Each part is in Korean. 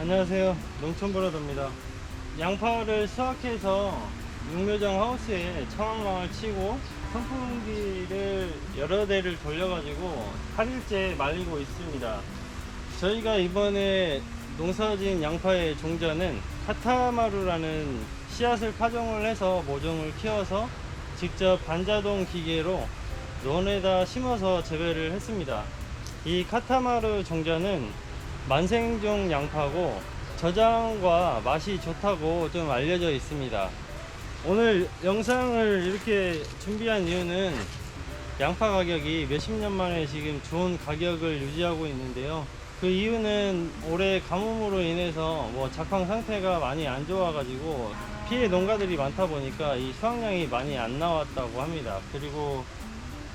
안녕하세요. 농촌브라더입니다. 양파를 수확해서 육묘정 하우스에 청황망을 치고 선풍기를 여러 대를 돌려가지고 8일째 말리고 있습니다. 저희가 이번에 농사진 양파의 종자는 카타마루라는 씨앗을 파종을 해서 모종을 키워서 직접 반자동 기계로 논에다 심어서 재배를 했습니다. 이 카타마루 종자는 만생종 양파고 저장과 맛이 좋다고 좀 알려져 있습니다. 오늘 영상을 이렇게 준비한 이유는 양파 가격이 몇십 년 만에 지금 좋은 가격을 유지하고 있는데요. 그 이유는 올해 가뭄으로 인해서 뭐 작황 상태가 많이 안 좋아가지고 피해 농가들이 많다 보니까 이 수확량이 많이 안 나왔다고 합니다. 그리고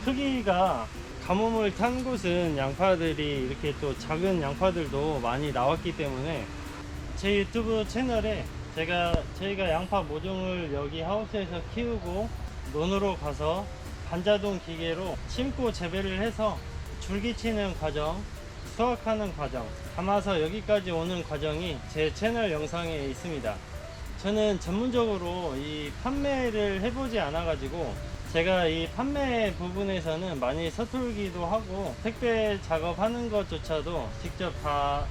크기가 가뭄을 탄 곳은 양파들이 이렇게 또 작은 양파들도 많이 나왔기 때문에 제 유튜브 채널에 제가 저희가 양파 모종을 여기 하우스에서 키우고 논으로 가서 반자동 기계로 심고 재배를 해서 줄기치는 과정, 수확하는 과정, 담아서 여기까지 오는 과정이 제 채널 영상에 있습니다. 저는 전문적으로 이 판매를 해보지 않아 가지고 제가 이 판매 부분에서는 많이 서툴기도 하고 택배 작업하는 것조차도 직접 다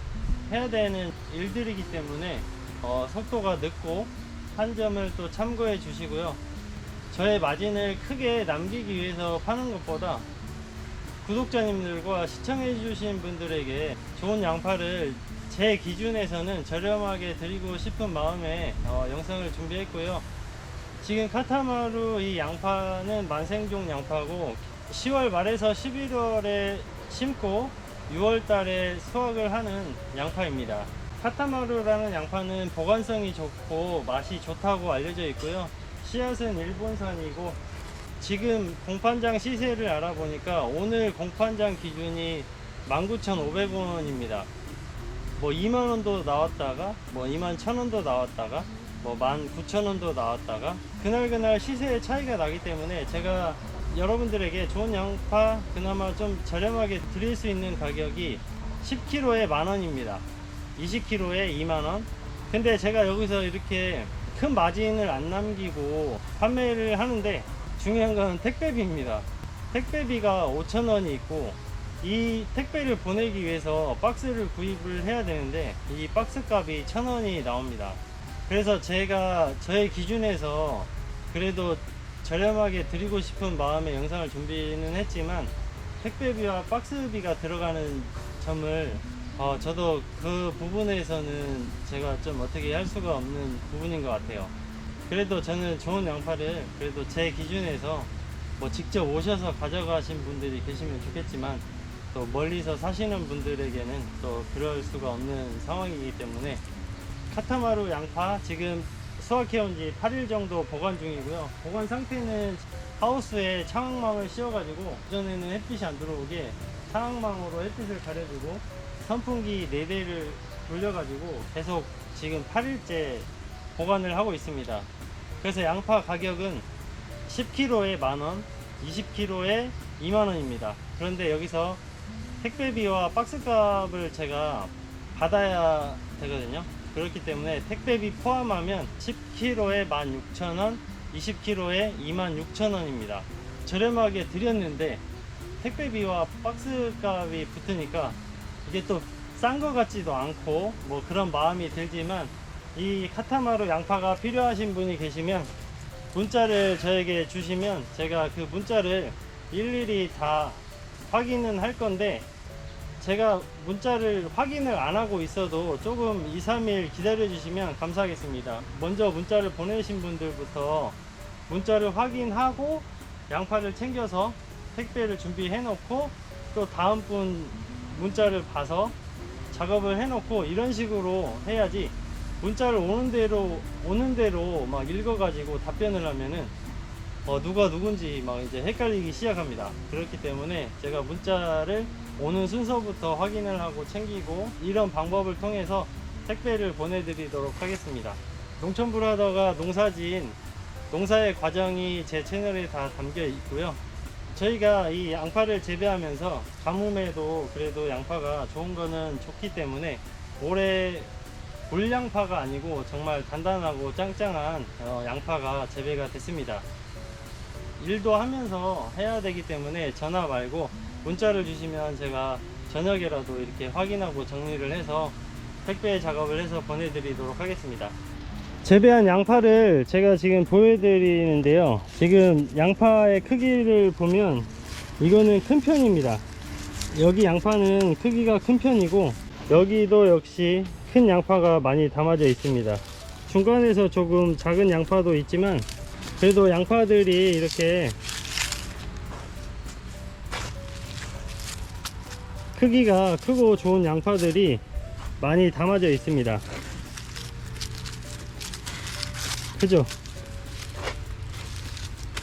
해야 되는 일들이기 때문에 어, 속도가 늦고 한 점을 또 참고해 주시고요. 저의 마진을 크게 남기기 위해서 파는 것보다 구독자님들과 시청해 주신 분들에게 좋은 양파를 제 기준에서는 저렴하게 드리고 싶은 마음에 어, 영상을 준비했고요. 지금 카타마루 이 양파는 만생종 양파고 10월 말에서 11월에 심고 6월 달에 수확을 하는 양파입니다. 카타마루라는 양파는 보관성이 좋고 맛이 좋다고 알려져 있고요. 씨앗은 일본산이고 지금 공판장 시세를 알아보니까 오늘 공판장 기준이 19,500원입니다. 뭐 2만 원도 나왔다가 뭐 2만 1천 원도 나왔다가 뭐 19,000원도 나왔다가 그날 그날 시세의 차이가 나기 때문에 제가 여러분들에게 좋은 양파 그나마 좀 저렴하게 드릴 수 있는 가격이 10kg에 만 원입니다. 20kg에 2만 원. 근데 제가 여기서 이렇게 큰 마진을 안 남기고 판매를 하는데 중요한 건 택배비입니다. 택배비가 5,000원이 있고 이 택배를 보내기 위해서 박스를 구입을 해야 되는데 이 박스 값이 1,000원이 나옵니다. 그래서 제가 저의 기준에서 그래도 저렴하게 드리고 싶은 마음에 영상을 준비는 했지만 택배비와 박스비가 들어가는 점을 어, 저도 그 부분에서는 제가 좀 어떻게 할 수가 없는 부분인 것 같아요. 그래도 저는 좋은 양파를 그래도 제 기준에서 뭐 직접 오셔서 가져가신 분들이 계시면 좋겠지만 또 멀리서 사시는 분들에게는 또 그럴 수가 없는 상황이기 때문에 카타마루 양파 지금 수확해 온 지 8일 정도 보관 중이고요. 보관 상태는 하우스에 창황망을 씌워가지고 그전에는 햇빛이 안 들어오게 창황망으로 햇빛을 가려주고 선풍기 4대를 돌려가지고 계속 지금 8일째 보관을 하고 있습니다. 그래서 양파 가격은 10kg에 만원, 20kg에 2만원입니다. 그런데 여기서 택배비와 박스값을 제가 받아야 되거든요. 그렇기 때문에 택배비 포함하면 10kg에 16,000원, 20kg에 26,000원입니다. 저렴하게 드렸는데 택배비와 박스값이 붙으니까 이게 또 싼 것 같지도 않고 뭐 그런 마음이 들지만 이 카타마루 양파가 필요하신 분이 계시면 문자를 저에게 주시면 제가 그 문자를 일일이 다 확인은 할 건데 제가 문자를 확인을 안 하고 있어도 조금 2, 3일 기다려 주시면 감사하겠습니다. 먼저 문자를 보내신 분들부터 문자를 확인하고 양파를 챙겨서 택배를 준비해 놓고 또 다음 분 문자를 봐서 작업을 해 놓고 이런 식으로 해야지 문자를 오는 대로 오는 대로 막 읽어 가지고 답변을 하면은 어, 누가 누군지 막 이제 헷갈리기 시작합니다. 그렇기 때문에 제가 문자를 오는 순서부터 확인을 하고 챙기고 이런 방법을 통해서 택배를 보내드리도록 하겠습니다. 농촌브라더가 농사진 농사의 과정이 제 채널에 다 담겨 있고요. 저희가 이 양파를 재배하면서 가뭄에도 그래도 양파가 좋은 거는 좋기 때문에 올해 볼양파가 아니고 정말 단단하고 짱짱한 어, 양파가 재배가 됐습니다. 일도 하면서 해야 되기 때문에 전화 말고 문자를 주시면 제가 저녁에라도 이렇게 확인하고 정리를 해서 택배 작업을 해서 보내드리도록 하겠습니다. 재배한 양파를 제가 지금 보여드리는데요. 지금 양파의 크기를 보면 이거는 큰 편입니다. 여기 양파는 크기가 큰 편이고 여기도 역시 큰 양파가 많이 담아져 있습니다. 중간에서 조금 작은 양파도 있지만 그래도 양파들이 이렇게 크기가 크고 좋은 양파들이 많이 담아져 있습니다. 그죠?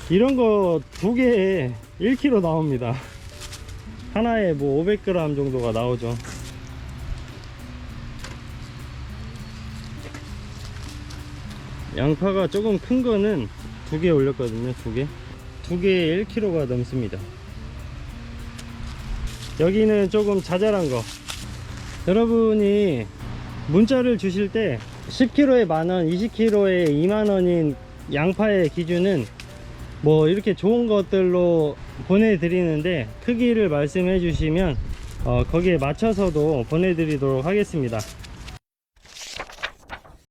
이런 거 두 개에 1kg 나옵니다. 하나에 뭐 500g 정도가 나오죠. 양파가 조금 큰 거는 두 개 올렸거든요. 두 개. 두 개에 1kg가 넘습니다. 여기는 조금 자잘한 거. 여러분이 문자를 주실 때 10kg에 만원, 20kg에 2만원인 양파의 기준은 뭐 이렇게 좋은 것들로 보내드리는데 크기를 말씀해 주시면 어, 거기에 맞춰서도 보내드리도록 하겠습니다.